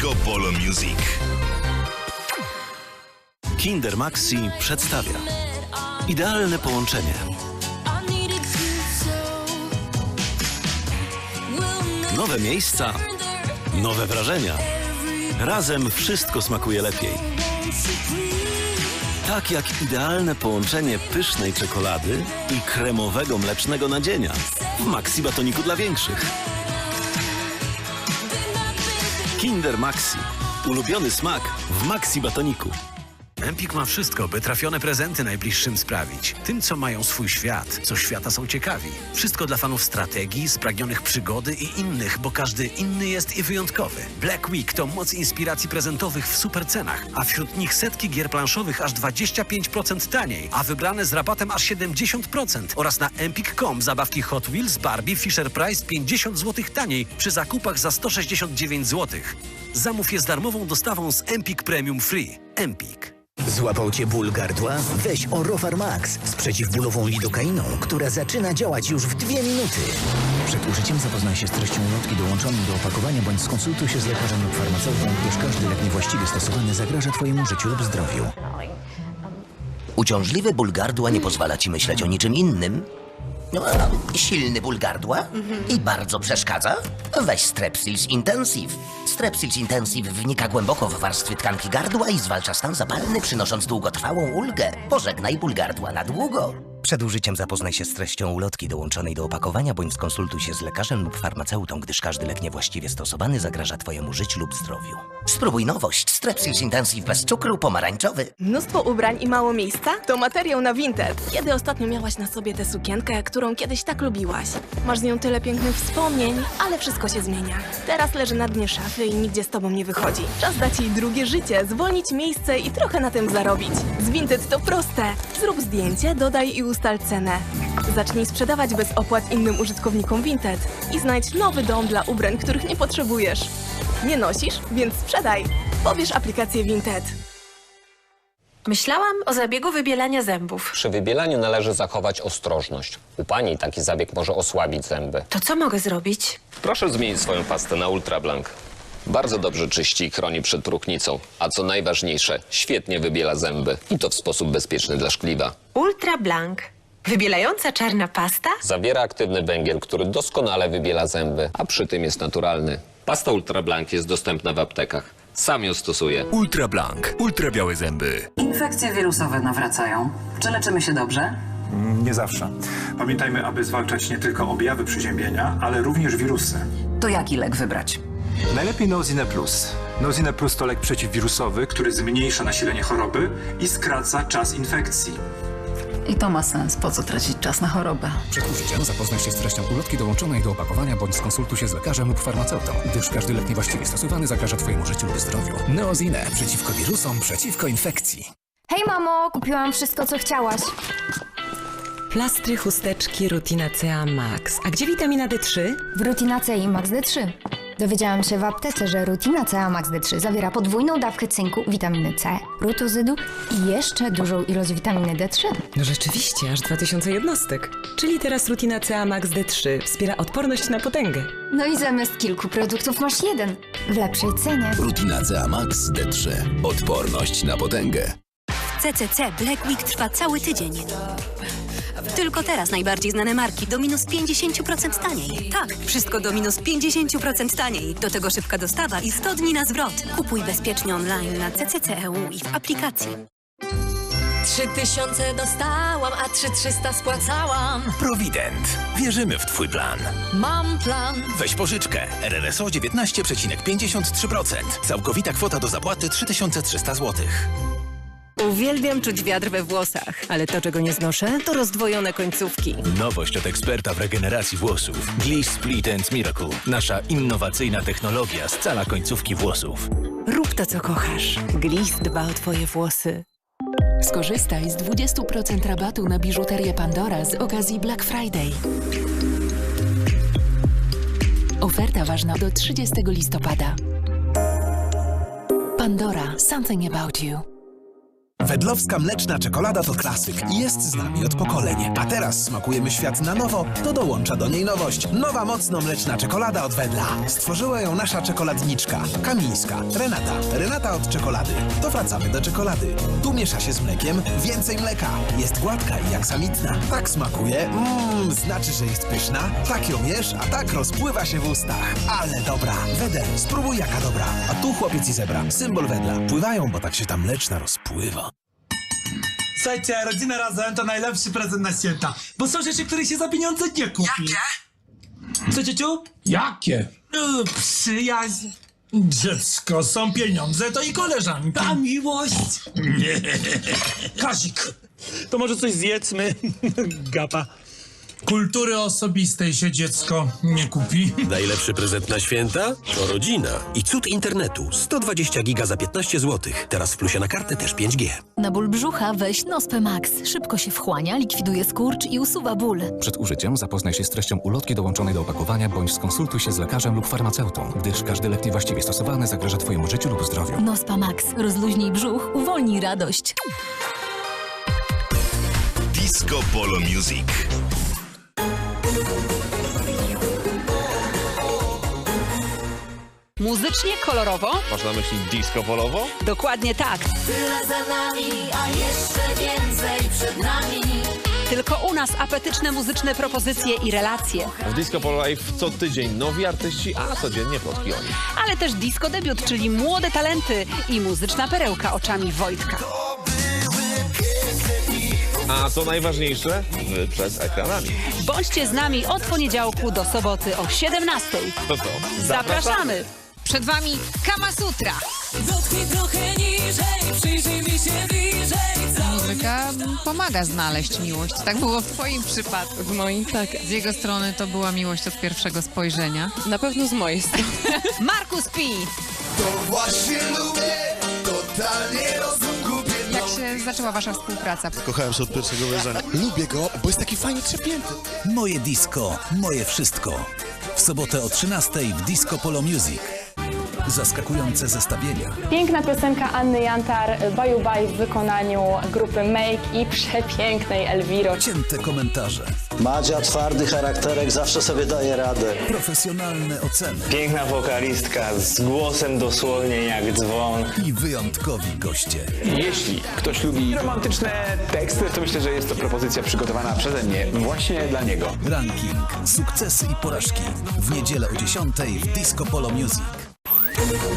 Disco Polo Music. Kinder Maxi przedstawia idealne połączenie. Nowe miejsca, nowe wrażenia. Razem wszystko smakuje lepiej. Tak jak idealne połączenie pysznej czekolady i kremowego mlecznego nadzienia w Maxi Batoniku dla większych. Kinder Maxi. Ulubiony smak w Maxi Batoniku. Empik ma wszystko, by trafione prezenty najbliższym sprawić. Tym, co mają swój świat, co świata są ciekawi. Wszystko dla fanów strategii, spragnionych przygody i innych, bo każdy inny jest i wyjątkowy. Black Week to moc inspiracji prezentowych w super cenach, a wśród nich setki gier planszowych aż 25% taniej, a wybrane z rabatem aż 70% oraz na empik.com zabawki Hot Wheels, Barbie, Fisher Price 50 zł taniej przy zakupach za 169 zł. Zamów je z darmową dostawą z Empik Premium Free. Empik. Złapał cię ból gardła? Weź Orofar Max z przeciwbólową lidokainą, która zaczyna działać już w dwie minuty. Przed użyciem zapoznaj się z treścią ulotki dołączonej do opakowania bądź skonsultuj się z lekarzem lub farmaceutą, gdyż każdy lek niewłaściwie stosowany zagraża twojemu życiu lub zdrowiu. Uciążliwy ból gardła nie pozwala ci myśleć o niczym innym? A silny ból gardła? I bardzo przeszkadza? Weź Strepsils Intensive. Strepsils Intensive wnika głęboko w warstwy tkanki gardła i zwalcza stan zapalny, przynosząc długotrwałą ulgę. Pożegnaj ból gardła na długo. Przed użyciem zapoznaj się z treścią ulotki dołączonej do opakowania, bądź skonsultuj się z lekarzem lub farmaceutą, gdyż każdy lek niewłaściwie stosowany zagraża twojemu życiu lub zdrowiu. Spróbuj nowość. Strepsils Intensive bez cukru, pomarańczowy. Mnóstwo ubrań i mało miejsca? To materiał na Vinted. Kiedy ostatnio miałaś na sobie tę sukienkę, którą kiedyś tak lubiłaś? Masz z nią tyle pięknych wspomnień, ale wszystko się zmienia. Teraz leży na dnie szafy i nigdzie z tobą nie wychodzi. Czas dać jej drugie życie, zwolnić miejsce i trochę na tym zarobić. Z Vinted to proste. Zrób zdjęcie, dodaj i ustal cenę. Zacznij sprzedawać bez opłat innym użytkownikom Vinted i znajdź nowy dom dla ubrań, których nie potrzebujesz. Nie nosisz? Więc sprzedaj. Pobierz aplikację Vinted. Myślałam o zabiegu wybielania zębów. Przy wybielaniu należy zachować ostrożność. U pani taki zabieg może osłabić zęby. To co mogę zrobić? Proszę zmienić swoją pastę na Ultra Blank. Bardzo dobrze czyści i chroni przed próchnicą, a co najważniejsze, świetnie wybiela zęby i to w sposób bezpieczny dla szkliwa. Ultra Blank. Wybielająca czarna pasta? Zawiera aktywny węgiel, który doskonale wybiela zęby, a przy tym jest naturalny. Pasta Ultra Blank jest dostępna w aptekach. Sam ją stosuję. Ultra Blank. Ultra białe zęby. Infekcje wirusowe nawracają. Czy leczymy się dobrze? Nie zawsze. Pamiętajmy, aby zwalczać nie tylko objawy przeziębienia, ale również wirusy. To jaki lek wybrać? Najlepiej Nozine Plus. Nozine Plus to lek przeciwwirusowy, który zmniejsza nasilenie choroby i skraca czas infekcji. I to ma sens. Po co tracić czas na chorobę? Przed użyciem zapoznaj się z treścią ulotki dołączonej do opakowania bądź skonsultuj się z lekarzem lub farmaceutą, gdyż każdy lek niewłaściwie stosowany zagraża twojemu życiu lub zdrowiu. Neozine przeciwko wirusom, przeciwko infekcji. Hej mamo, kupiłam wszystko co chciałaś. Plastry, chusteczki, Rutina CA Max. A gdzie witamina D3? W Rutina C i Max D3. Dowiedziałam się w aptece, że Rutina CA Max D3 zawiera podwójną dawkę cynku, witaminy C, rutozydu i jeszcze dużą ilość witaminy D3. No rzeczywiście, aż 2000 jednostek. Czyli teraz Rutina CA Max D3 wspiera odporność na potęgę. No i zamiast kilku produktów masz jeden. W lepszej cenie. Rutina CA Max D3. Odporność na potęgę. CCC Black Week trwa cały tydzień. Tylko teraz najbardziej znane marki do minus 50% taniej. Tak, wszystko do minus 50% taniej. Do tego szybka dostawa i 100 dni na zwrot. Kupuj bezpiecznie online na CCC.eu i w aplikacji. Trzy tysiące dostałam, a trzy trzysta spłacałam. Prowident. Wierzymy w Twój plan. Mam plan. Weź pożyczkę. RRSO 19,53%. Całkowita kwota do zapłaty 3300 zł. Uwielbiam czuć wiatr we włosach, ale to, czego nie znoszę, to rozdwojone końcówki. Nowość od eksperta w regeneracji włosów. Gliss Split and Miracle. Nasza innowacyjna technologia scala końcówki włosów. Rób to, co kochasz. Gliss dba o twoje włosy. Skorzystaj z 20% rabatu na biżuterię Pandora z okazji Black Friday. Oferta ważna do 30 listopada. Pandora. Something about you. Wedlowska mleczna czekolada to klasyk i jest z nami od pokoleń. A teraz smakujemy świat na nowo, to dołącza do niej nowość. Nowa mocno mleczna czekolada od Wedla. Stworzyła ją nasza czekoladniczka, Kamińska, Renata. Renata od czekolady. To wracamy do czekolady. Tu miesza się z mlekiem, więcej mleka. Jest gładka i aksamitna. Tak smakuje, mmm, znaczy, że jest pyszna. Tak ją jesz, a tak rozpływa się w ustach. Ale dobra. Wedel, spróbuj jaka dobra. A tu chłopiec i zebra, symbol Wedla. Pływają, bo tak się ta mleczna rozpływa. Słuchajcie, rodzina razem to najlepszy prezent na święta. Bo są rzeczy, których się za pieniądze nie kupi. Jakie? Co, ciociu? Jakie? No, przyjaźń. Dziecko, są pieniądze, to i koleżanki. A miłość? Nie. Kazik, to może coś zjedzmy? Gapa. Kultury osobistej się dziecko nie kupi. Najlepszy prezent na święta? To rodzina. I cud internetu. 120 giga za 15 zł. Teraz w plusie na kartę też 5G. Na ból brzucha weź Nospę Max. Szybko się wchłania, likwiduje skurcz i usuwa ból. Przed użyciem zapoznaj się z treścią ulotki dołączonej do opakowania bądź skonsultuj się z lekarzem lub farmaceutą, gdyż każdy lek niewłaściwie stosowany zagraża Twojemu życiu lub zdrowiu. Nospa Max. Rozluźnij brzuch, uwolnij radość. Disco Polo Music. Muzycznie kolorowo? Masz na myśli disco polowo? Dokładnie tak. Tyle za nami, a jeszcze więcej przed nami. Tylko u nas apetyczne muzyczne propozycje i relacje. W Disco Polo Live co tydzień nowi artyści, a codziennie plotki o nich. Ale też disco debiut, czyli młode talenty i muzyczna perełka oczami Wojtka. A co najważniejsze, wy przed ekranami. Bądźcie z nami od poniedziałku do soboty o 17. To co? Zapraszamy! Przed wami Kama Sutra. Dotknij trochę niżej, przyjrzyj mi się bliżej. Muzyka pomaga znaleźć miłość. Tak było w twoim przypadku. W moim tak. Z jego strony to była miłość od pierwszego spojrzenia. Na pewno z mojej strony. Markus Pi. To właśnie lubię, totalnie się zaczęła wasza współpraca? Kochałem się od pierwszego wejrzenia. Lubię go, bo jest taki fajnie trzepięty. Moje disco, moje wszystko. W sobotę o 13 w Disco Polo Music. Zaskakujące zestawienia. Piękna piosenka Anny Jantar, Baju Baj w wykonaniu grupy Make i przepięknej Elwiro. Cięte komentarze. Madzia, twardy charakterek, zawsze sobie daje radę. Profesjonalne oceny. Piękna wokalistka z głosem dosłownie jak dzwon. I wyjątkowi goście. Jeśli ktoś lubi romantyczne teksty, to myślę, że jest to propozycja przygotowana przeze mnie właśnie dla niego. Ranking, sukcesy i porażki. W niedzielę o 10 w Disco Polo Music. Thank you.